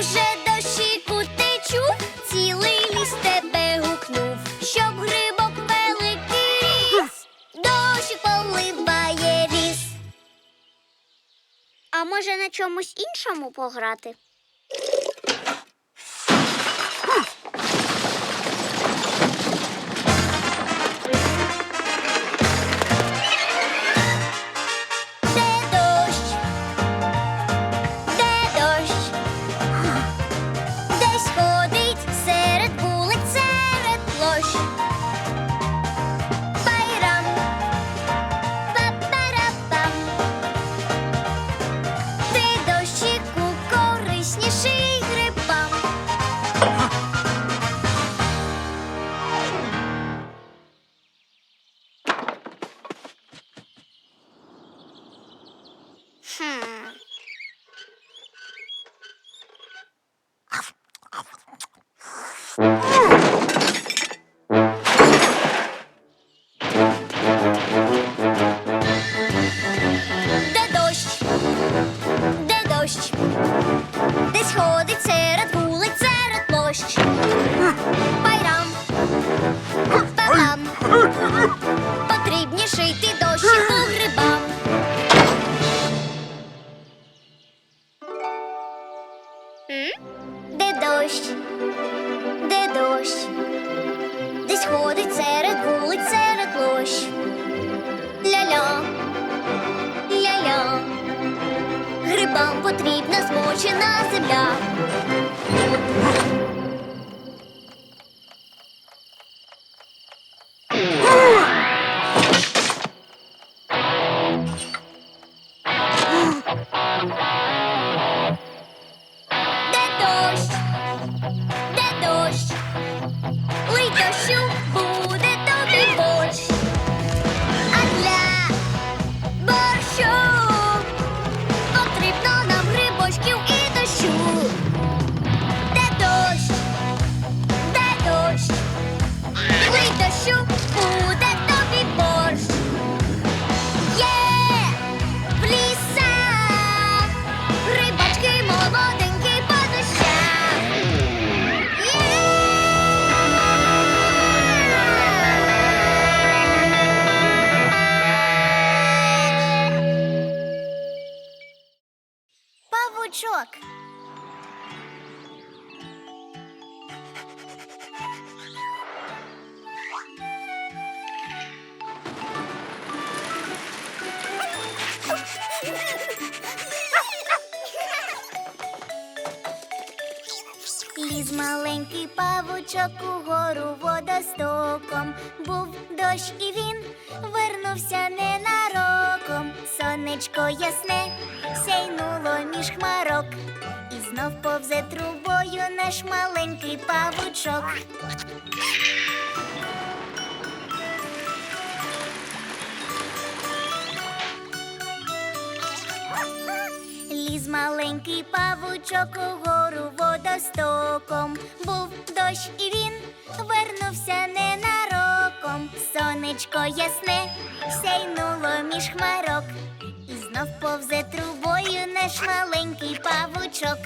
Друже, дощику ти цілий ліс тебе гукнув, щоб грибок великий ріс, дощик поливає ліс. А може на чомусь іншому пограти? Сонечко ясне сяйнуло між хмарок. І знов повзе трубою наш маленький павучок. Ліз маленький павучок угору водостоком. Був дощ і він вернувся ненароком. Сонечко ясне сяйнуло між хмарок. Знов повзе трубою наш маленький павучок.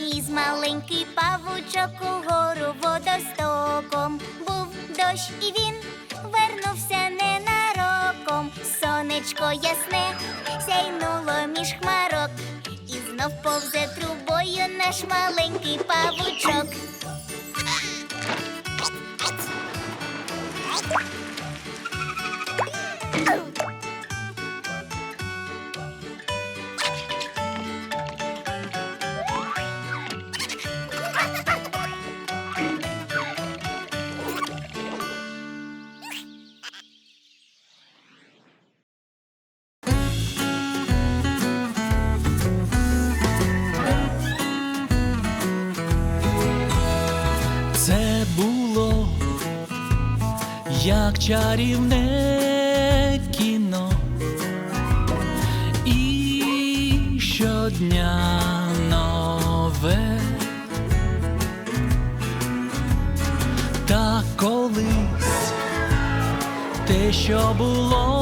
Ліз маленький павучок угору водостоком. Був дощ і він вернувся ненароком. Сонечко ясне сяйнуло між хмарок. І знов повзе трубою наш маленький павучок. як чарівне кіно, і щодня нове, та колись те, що було.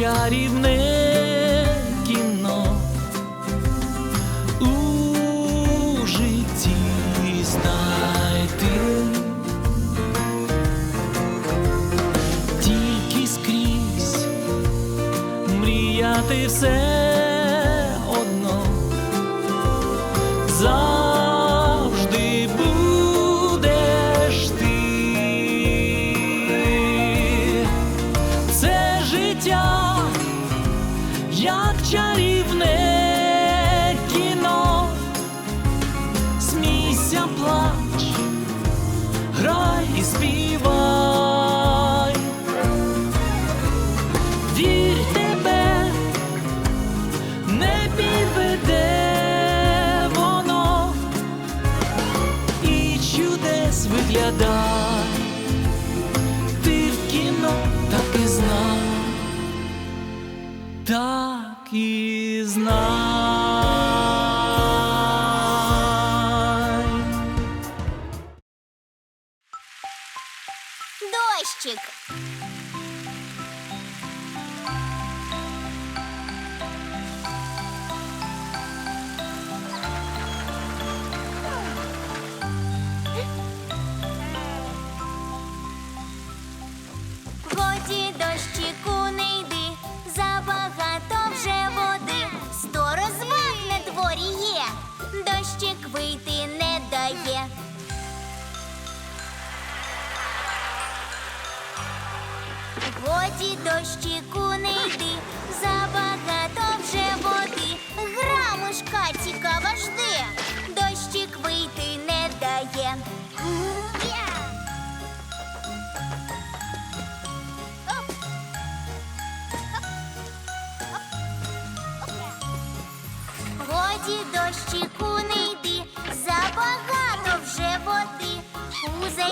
чарівне кіно у житті знайти тільки скрізь мріяти все. Друзі, дощику не йди, забагато вже води. Грамушка цікава жди, дощик вийти не дає. Годі дощику не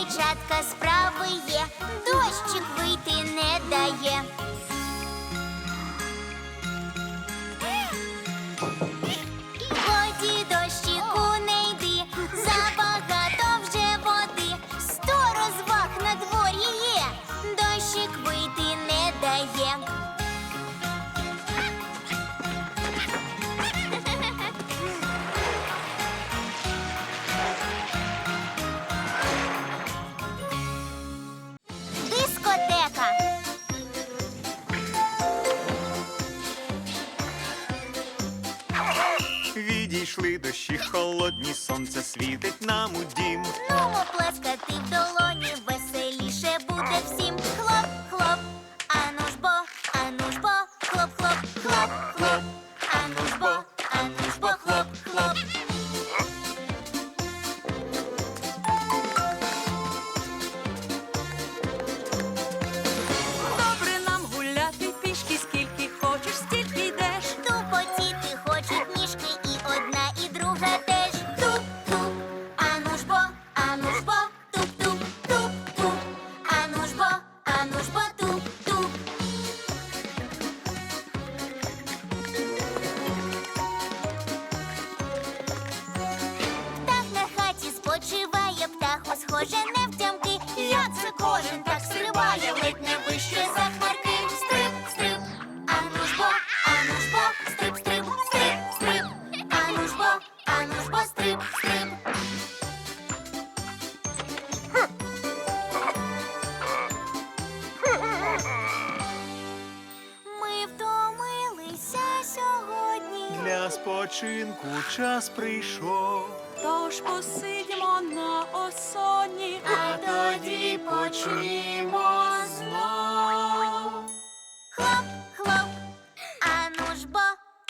дівчатка, справи є, дощик вийти не дає. пройшли дощі, холодні сонце світить нам у дім. Ну, плескати в долоні, веселіше буде всім. час прийшов. Тож посидімо на осоні, а тоді почнімо знов. Хлоп, хлоп, ану ж бо,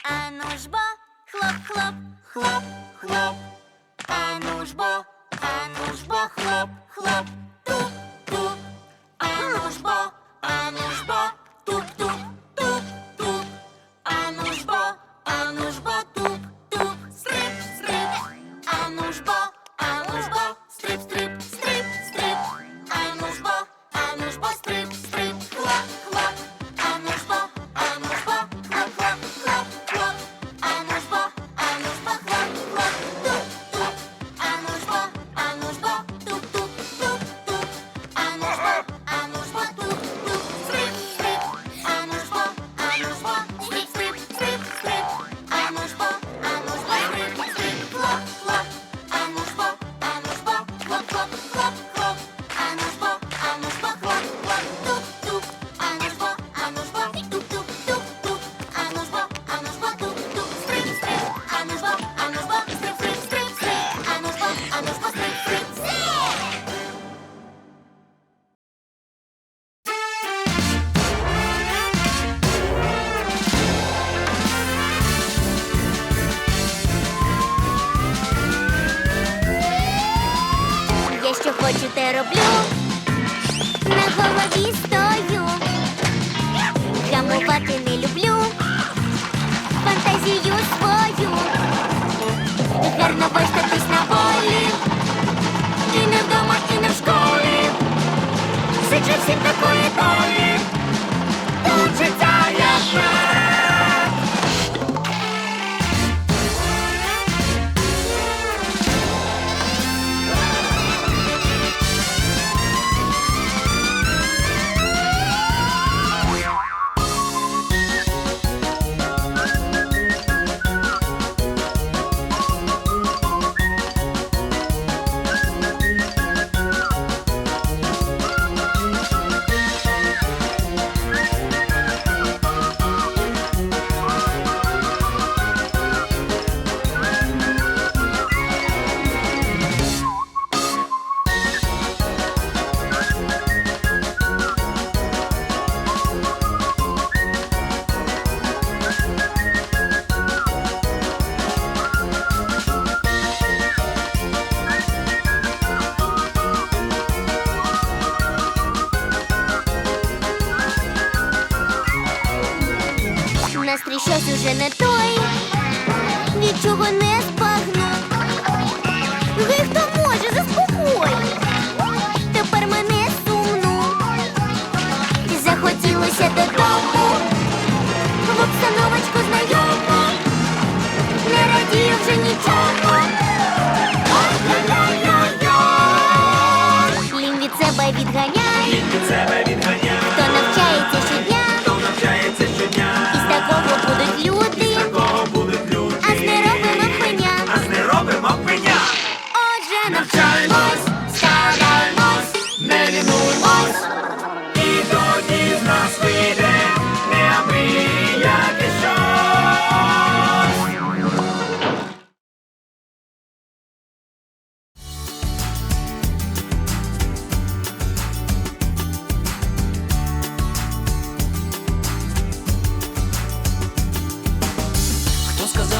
ану ж бо, хлоп, хлоп, хлоп, хлоп, ану ж бо, ану ж бо, хлоп, хлоп, туп.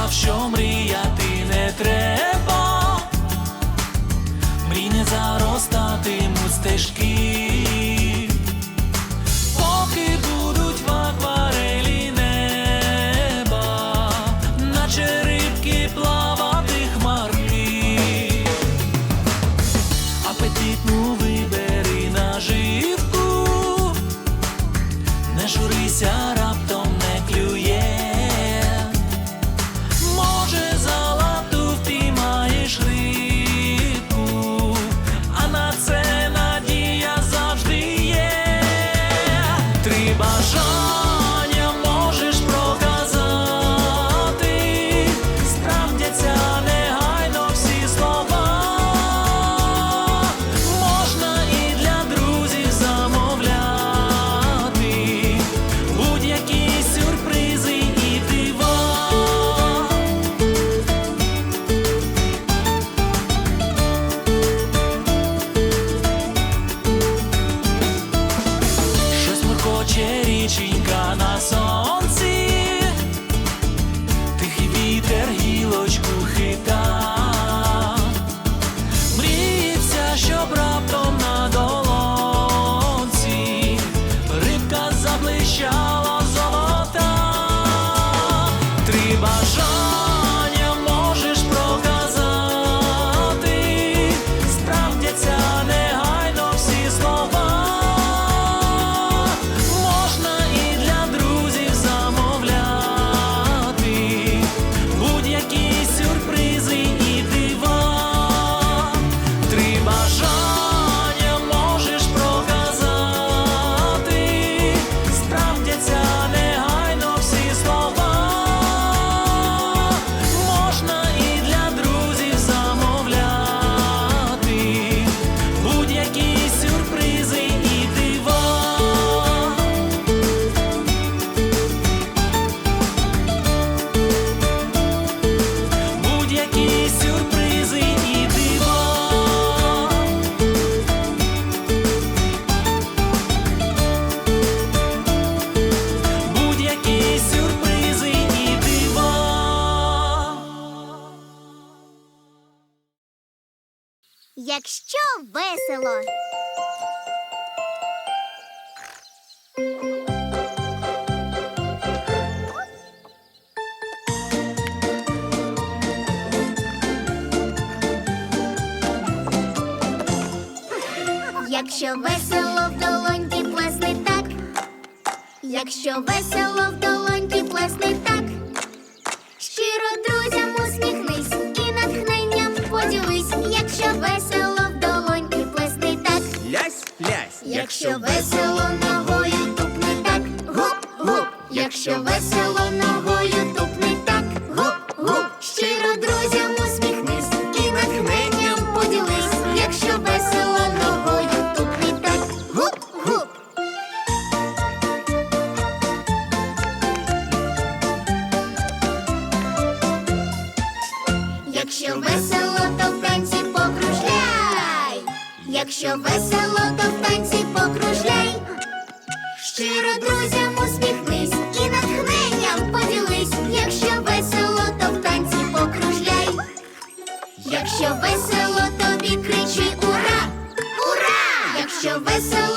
знав, що мріяти не треба, мрій не заростатимуть стежки. якщо весело. Якщо весело в долоньки плесне так, якщо весело в долоньки плесни так. Якщо весело ногою тупни так, гоп-гоп, якщо весело ногою. your whistle.